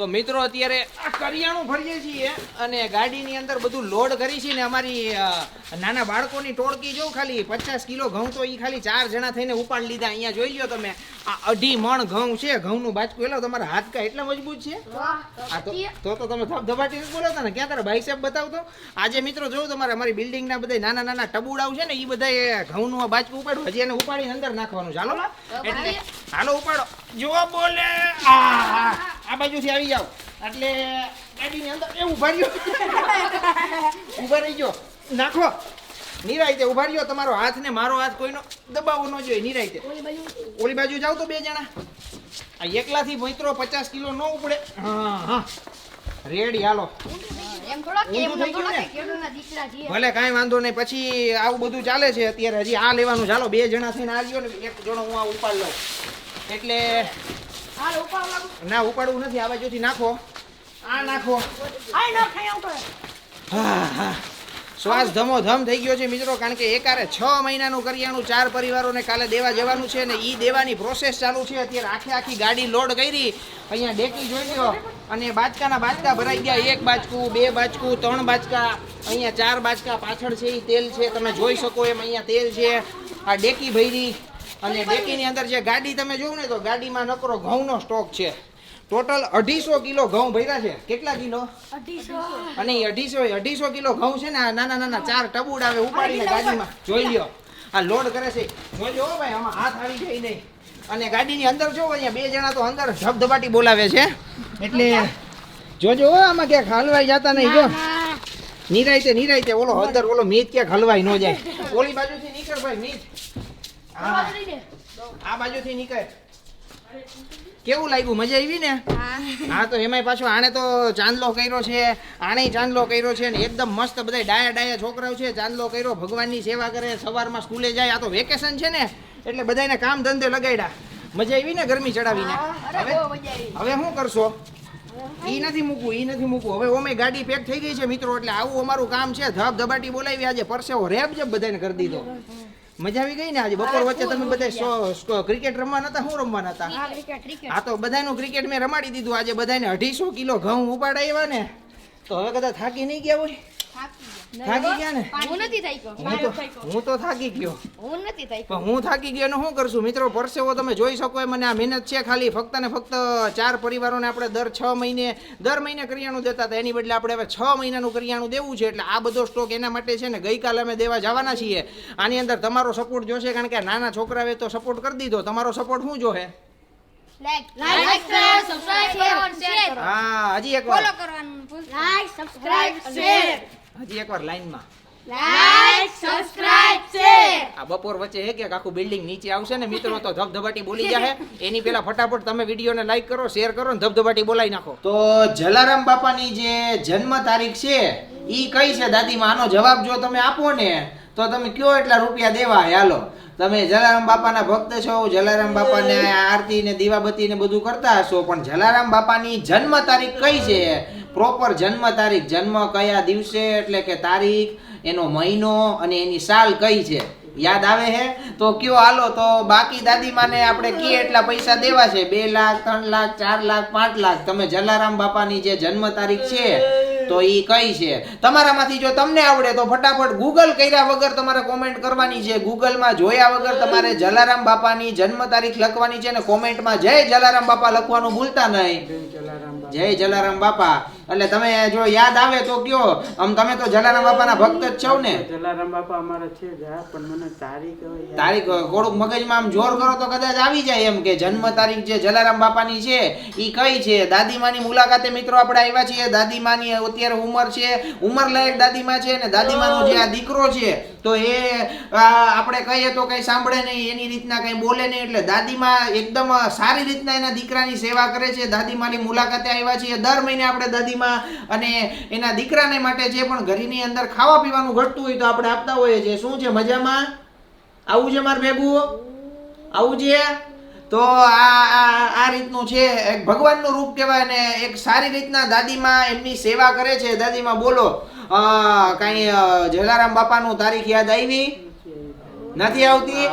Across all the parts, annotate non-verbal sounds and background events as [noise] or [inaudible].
તો મિત્રો અત્યારે આ કરિયાણું ભરીએ છીએ અને ગાડીની અંદર બધું લોડ કરી છે ને અમારી નાના બાળકોની ટોળકી જો ખાલી પચાસ કિલો ઘઉં તો એ ખાલી ચાર જણા થઈને ઉપાડ લીધા. અહીંયા જોઈ લો તમે આ અઢી મણ ઘઉં છે ઘઉંનું બાજકું એટલે તમારા હાથ કા એટલા મજબૂત છે? આ તો તો તમે ધબધબાટી બોલો ને ક્યાં તારા ભાઈ સાહેબ બતાવતો? આજે મિત્રો જોયું તમારે અમારી બિલ્ડિંગના બધા નાના નાના ટબુડાઓ છે ને એ બધા ઘઉંનું આ બાજકું ઉપાડવું હજી એને ઉપાડીને અંદર નાખવાનું ચાલો એટલે હાલો ઉપાડો. જો બોલે આ. આ બાજુથી આવી જાઓ. એટલે ગાડીની અંદર એ ઊભા રહ્યો. [laughs] ઊભા રહી ગયો. નાખો. નિરાયતે ઊભા રહ્યો. તમારો હાથ ને મારો હાથ કોઈનો દબાવવો ન જોઈએ. નિરાયતે ઓલી બાજુ. જાઓ તો બે જણા. આ એકલાથી મિત્રો પચાસ કિલો ન ઉપડે. હા. હા. Ready hello. ભલે કાંઈ વાંધો નહીં. પછી આવું બધું ચાલે છે અત્યારે. હજી આ લેવાનું. ચાલો બે જણા થઈને આવ્યો ને. એક જણો હું આ ઉપાડ લઉં. એટલે ના ઉપાડવું નથી આ બાજુથી નાખો. આ નાખો. શ્વાસ ધમો ધમ થઈ ગયો છે મિત્રો કારણ કે એકારે છ મહિનાનું કરિયાણું ચાર પરિવારોને કાલે દેવા જવાનું છે ને એ દેવાની પ્રોસેસ ચાલુ છે. અત્યારે આખી આખી ગાડી લોડ કરી અહીંયા ડેકી જોઈ લો અને બાચકાના બાચકા ભરાઈ ગયા એક બાચકું બે બાચકું ત્રણ બાચકા અહીંયા ચાર બાચકા પાછળ છે એ તેલ છે તમે જોઈ શકો એમ અહીંયા તેલ છે. આ ડેકી ભરી અને ડેકીની અંદર જે ગાડી તમે જોવો ને તો ગાડીમાં નકરો ઘઉંનો સ્ટોક છે. ટોટલ અઢીસો કિલો ઘઉં ભર્યા છે. કેટલા કિલો? અને એ અઢીસો અઢીસો કિલો ઘઉં છે ને આ નાના નાના ચાર ટબુડ આવે ઉપાડીને ગાડીમાં. જોઈ લ્યો. આ લોડ કરે છે. હો ભાઈ આમાં હાથ આવી જાય નહીં. અને ગાડીની અંદર જો અહીંયા બે જણા તો અંદર ધબધબાટી બોલાવે છે. એટલે જોજો આમાં ક્યાંક હલવાઈ જતા નહીં જો. નિરાયતે નિરાયતે ઓલો અંદર ઓલો મીત ક્યાંક હલવાય ન જાય. ઓલી બાજુથી નીકળ ભાઈ મીત. આ બાજુથી નીકળ. કેવું લાગ્યું? મજા આવી ને? હા. તો એમાંય પાછો આણે તો ચાંદલો કર્યો છે. આણે ચાંદલો કર્યો છે ને એકદમ મસ્ત બધા ડાયા ડાયા છોકરાઓ છે. ચાંદલો કર્યો ભગવાનની સેવા કરે સવારમાં સ્કૂલે જાય. આ તો વેકેશન છે ને એટલે બધાને કામ ધંધે લગાડ્યા મજા આવી ને ગરમી ચડાવીને? હવે હવે શું કરશો? ઈ નથી મૂકવું ઈ નથી મૂકવું. હવે ઓમે ગાડી પેક થઈ ગઈ છે મિત્રો એટલે આવું અમારું કામ છે. ધબ ધબાટી બોલાવી આજે પરસેવો રેબ જ બધાને કરી દીધો. મજા આવી ગઈ ને આજે? બપોર વચ્ચે તમે બધા ક્રિકેટ રમવા નતા શું રમવા નતા હા ક્રિકેટ ક્રિકેટ આ તો બધાનું ક્રિકેટ મેં રમાડી દીધું. આજે બધાને અઢીસો કિલો ઘઉં ઉપાડાવ્યા ને. તો હવે કદાચ થાકી નહીં ગયા હોય? થાકી ગયા. ને? હું નથી થાક્યો. હું તો થાકી ગયો. હું નથી થાક્યો. પણ હું થાકી ગયો ને શું કરશું? મિત્રો પરસેવો તમે જોઈ શકો એમ અને આ મહેનત છે ખાલી. ફક્ત ને ફક્ત ચાર પરિવારોને આપણે દર છ મહિને દર મહિને કરિયાણું દેતા હતા. એની બદલે આપણે હવે છ મહિનાનું કરિયાણું દેવું છે. એટલે આ બધો સ્ટોક એના માટે છે ને ગઈકાલે અમે દેવા જવાના છીએ. આની અંદર તમારો સપોર્ટ જોશે કારણ કે નાના છોકરાએ તો સપોર્ટ કરી દીધો. તમારો સપોર્ટ શું જોશે? લાઈક લાઈક સબસ્ક્રાઇબ હા હજી ફોલો કરવાનું લાઈક સબસ્ક્રાઇબ શેર હજી એકવાર લાઈનમાં. લાઈક સબસ્ક્રાઇબ શેર આ બપોર વચ્ચે હે કે આખું બિલ્ડિંગ નીચે આવશે ને મિત્રો તો ધબધબાટી બોલી [laughs] જાય એની પહેલા ફટાફટ તમે વિડીયોને લાઈક કરો શેર કરો ને ધબધબાટી બોલાવી નાખો. તો જલારામ બાપાની જે જન્મ તારીખ છે ઈ કઈ છે, દાદીમાં આનો જવાબ જો તમે આપો ને, તો તમે કયો એટલા રૂપિયા દેવા? હાલો. તમે જલારામ બાપાના ભક્ત છો, જલારામ બાપાને આરતી ને દીવાબત્તી ને બધું કરતા હશો, પણ જલારામ બાપાની જન્મ તારીખ કઈ છે? પ્રોપર જન્મ તારીખ, જન્મ કયા દિવસે? એટલે કે તારીખ, એનો મહિનો અને એની સાલ કઈ છે? યાદ આવે હે? તો કયો, હાલો, તો બાકી દાદીમાને આપણે કે એટલા પૈસા દેવા છે, બે લાખ, ત્રણ લાખ, ચાર લાખ, પાંચ લાખ. તમે જલારામ બાપાની જે જન્મ તારીખ છે તો ઈ કઈ છે? તમારામાંથી જો તમને આવડે તો ફટાફટ ગૂગલ કર્યા વગર તમારે કોમેન્ટ કરવાની છે. ગૂગલમાં જોયા વગર તમારે જલારામ બાપાની જન્મ તારીખ લખવાની છે અને કોમેન્ટમાં જય જલારામ બાપા લખવાનું ભૂલતા નહીં. જય જલારામ બાપા. એટલે તમે જો યાદ આવે તો કયો. આમ તમે તો જલારામ બાપાના ભક્ત જ છો ને. જલારામ બાપા અમારા છે પણ મને તારીખ તારીખ થોડુંક મગજમાં આમ જોર કરો તો કદાચ આવી જાય એમ કે જન્મ તારીખ જે જલારામ બાપાની છે ઈ કઈ છે? દાદીમાની મુલાકાતે મિત્રો આપણે આવ્યા છીએ. દાદીમાની અત્યારે ઉંમર છે. ઉંમર લાયક દાદીમા છે ને દાદીમાનો જે આ દીકરો છે તો એ આપણે કહીએ તો કઈ સાંભળે નહીં એની રીતના કઈ બોલે નહીં એટલે દાદીમા એકદમ સારી રીતના એના દીકરાની સેવા કરે છે. દાદીમાની મુલાકાતે આવ્યા છીએ. દર મહિને આપણે દાદીમા અને એના દીકરાને માટે જે પણ ઘરની અંદર ખાવા પીવાનું ઘટતું હોય તો આપણે આપતા હોઈએ છીએ. શું છે મજામાં? આવું છે મારે ભેગું? આવું છે? તો આ આ રીતનું છે. એક ભગવાનનું રૂપ કહેવાય ને એક સારી રીતના દાદીમાં એમની સેવા કરે છે. દાદીમાં બોલો કાંઈ જલારામ બાપાનું તારીખ યાદ આવી? નથી આવતી?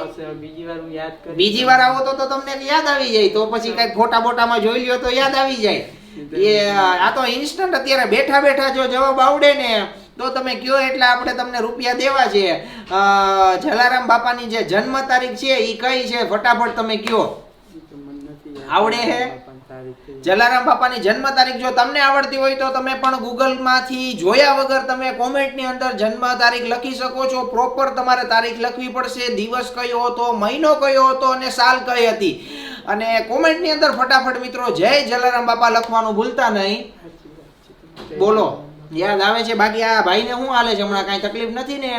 બીજી વાર આવો તો તમને યાદ આવી જાય. તો પછી કઈ ફોટા બોટામાં જોઈ લ્યો તો યાદ આવી જાય. એ, આ તો ઇન્સ્ટન્ટ અત્યારે બેઠા બેઠા જો જવાબ આવડે ને, તો તમે કયો એટલે આપણે તમને રૂપિયા દેવા છે. જલારામ બાપાની જે જન્મ તારીખ છે એ કઈ છે? ફટાફટ તમે કયો. આવડે હે? જલારામ બાપાની જન્મ તારીખ જો તમને આવડતી હોય તો તમે પણ ગૂગલમાંથી માંથી જોયા વગર તમે કોમેન્ટની અંદર જન્મ તારીખ લખી શકો છો. પ્રોપર તમારે તારીખ લખવી પડશે. દિવસ કયો હતો, મહિનો કયો હતો અને સાલ કઈ હતી. અને કોમેન્ટની અંદર ફટાફટ મિત્રો જય જલારામ બાપા લખવાનું ભૂલતા નહીં. બોલો, યાદ આવે છે બાકી આ ભાઈને શું હાલે છે? હમણાં કાંઈ તકલીફ નથી ને?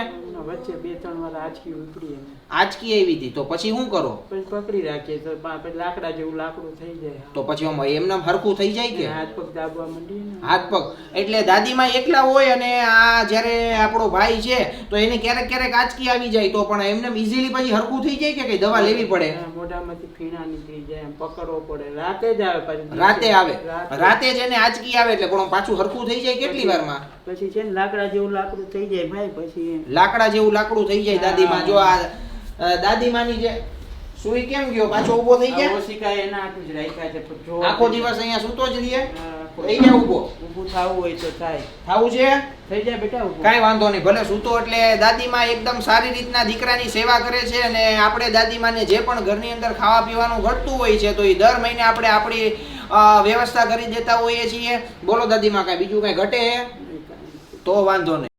વચ્ચે બે ત્રણ વાર આંચકી ઉપડી આજકી આવી હતી. તો પછી શું કરો? પછી પકડી રાખીએ તો લાકડા જેવું લાકડું થઈ જાય. તો પછી આમ એમને હરખું થઈ જાય કે? હાથ પગ દાબવા માંડી હાથ પગ. એટલે દાદીમાં એકલા હોય અને આ જ્યારે આપણો ભાઈ છે તો એને ક્યારેક ક્યારેક આંચકી આવી જાય. તો પણ એમને ઇઝીલી પછી હરખું થઈ જાય કે કઈ દવા લેવી પડે? મોઢામાંથી ફીણા નીકળી જાય પકડવો પડે. રાતે જ આવે પછી રાતે આવે. રાતે. જ એને આંચકી આવે એટલે પણ પાછું હરખું થઈ જાય કેટલી વારમાં? પછી છે ને લાકડા જેવું લાકડું થઈ જાય ભાઈ પછી લાકડા જેવું લાકડું થઈ જાય દાદીમાં. જો આ દાદીમાની જે સુઈ કેમ ગયો? પાછો ઊભો થઈ ગયા? ઓશિકા એના હાટુ જ રાખ્યા છે જો આખો દિવસ અહીંયા સૂતો જ રહીએ? થઈ જાય ઊભો? ઊભું થાવું હોય તો થાય. થાવું છે? થઈ જાય બેટા ઊભું. કાંઈ વાંધો નહીં ભલે સૂતો એટલે દાદીમાં એકદમ સારી રીતના દીકરાની સેવા કરે છે અને આપણે દાદીમાને જે પણ ઘરની અંદર ખાવા પીવાનું ઘટતું હોય છે તો એ દર મહિને આપણે આપણી વ્યવસ્થા કરી દેતા હોઈએ છીએ. બોલો દાદીમાં કાંઈ બીજું કાંઈ ઘટે તો વાંધો નહીં.